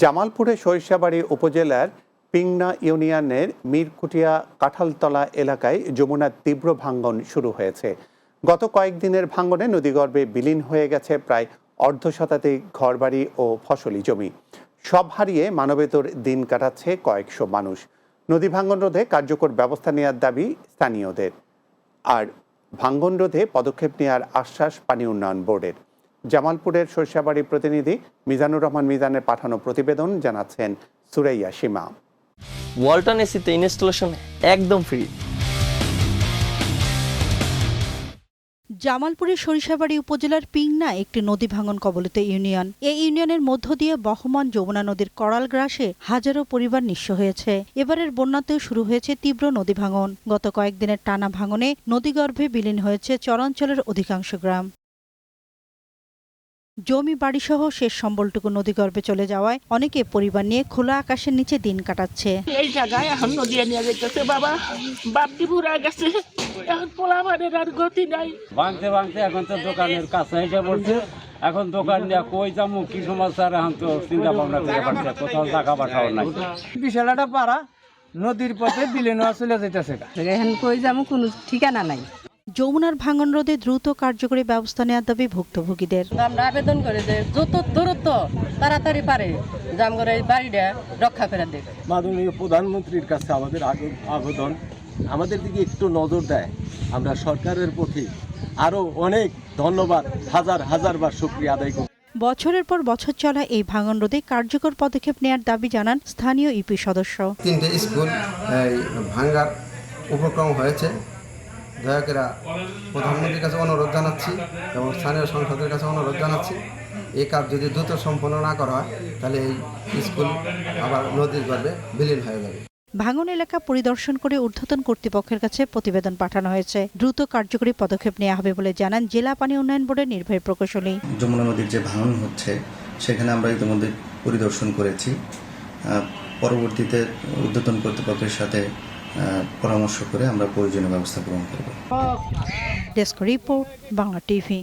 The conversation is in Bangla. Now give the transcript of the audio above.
জামালপুরে সরিষাবাড়ি উপজেলার পিংনা ইউনিয়নের মিরকুটিয়া কাঁঠালতলা এলাকায় যমুনার তীব্র ভাঙ্গন শুরু হয়েছে। গত কয়েকদিনের ভাঙ্গনে নদীগর্ভে বিলীন হয়ে গেছে প্রায় অর্ধ শতাধিক ঘরবাড়ি ও ফসলি জমি। সব হারিয়ে মানবেতর দিন কাটাচ্ছে কয়েকশো মানুষ। নদী ভাঙ্গন রোধে কার্যকর ব্যবস্থা নেওয়ার দাবি স্থানীয়দের। আর ভাঙ্গন রোধে পদক্ষেপ নেওয়ার আশ্বাস পানি উন্নয়ন বোর্ডের। জামালপুরের সরিষাবাড়ি প্রতিনিধি মিজানুর রহমান মিজানের পাঠানো প্রতিবেদন জানাচ্ছেন সুরাইয়া সীমা। ওয়ালটন এসিতে ইনস্টলেশন একদম ফ্রি। জামালপুরের সরিষাবাড়ি উপজেলার পিংনা একটি নদী ভাঙন কবলিত ইউনিয়ন। এই ইউনিয়নের মধ্য দিয়ে বহমান যমুনা নদীর করাল গ্রাসে হাজারো পরিবার নিঃস্ব হয়েছে। এবারের বন্যাতেও শুরু হয়েছে তীব্র নদী ভাঙন। গত কয়েকদিনের টানা ভাঙনে নদীগর্ভে বিলীন হয়েছে চরাঞ্চলের অধিকাংশ গ্রাম। জমি বাড়িসহ শেষ সম্বলটুকু নদীগর্ভে চলে যাওয়ায় অনেকে পরিবার নিয়ে খোলা আকাশের নিচে দিন কাটাচ্ছে। এই জায়গায় এখন নদী নিয়ে যেতেছে বাবা। বাপটি পুরা গেছে। এখন পোলাবারের আর গতি নাই। ভাঙতে ভাঙতে এখন তো দোকানের কাছে এসে পড়ছে। এখন দোকান নিয়ে কই যাব কি সমস্যা? এখন তো চিন্তা ভাবনা করে পারছে কোথাও টাকা পাঠাও নাই। বিশাল একটা পাড়া নদীর পথে বিলীন হওয়া চলে যেতেছে এখন কই যাব কোনো ঠিকানা নাই। যমুনার ভাঙন রোধে দ্রুত কার্যকরী ব্যবস্থা নেওয়ার দাবি ভুক্তভোগীদের। আমরা আবেদন করে যে যত দূরত্ব তাড়াতাড়ি পারে জাম করে এই বাড়িটা রক্ষা করে দেবে। মাননীয় প্রধানমন্ত্রীর কাছে আমাদের আবেদন আমাদের দিকে একটু নজর দেয়। আমরা সরকারের প্রতি আরও অনেক ধন্যবাদ হাজার হাজার বার শুক্রিয়া আদায় করি বছরের পর বছর চলা এই ভাঙন রোধে কার্যকর পদক্ষেপ নেয়ার দাবি জানান স্থানীয় ইপি সদস্য। তিনটে স্কুল এই ভাঙ্গার উপক্রম হয়েছে। দয়া করে প্রধানমন্ত্রীর কাছে অনুরোধ জানাচ্ছি এবং স্থানীয় সংসদের কাছে অনুরোধ জানাচ্ছি এই কাজ যদি দ্রুত সম্পন্ন না করা হয় তাহলে এই স্কুল আবার নদীর গর্ভে বিলীন হয়ে যাবে। ভাঙন এলাকা পরিদর্শন করে ঊর্ধ্বতন কর্তৃপক্ষের কাছে প্রতিবেদন পাঠানো হয়েছে। দ্রুত কার্যকরী পদক্ষেপ নেওয়া হবে বলে জানান জেলা পানি উন্নয়ন বোর্ডের নির্বাহী প্রকৌশলী। যমুনা নদীর যে ভাঙন হচ্ছে সেখানে আমরা ইতিমধ্যে পরিদর্শন করেছি। পরবর্তীতে ঊর্ধ্বতন কর্তৃপক্ষের সাথে পরামর্শ করে আমরা প্রয়োজনীয় ব্যবস্থা গ্রহণ করব। Desk report Bangla TV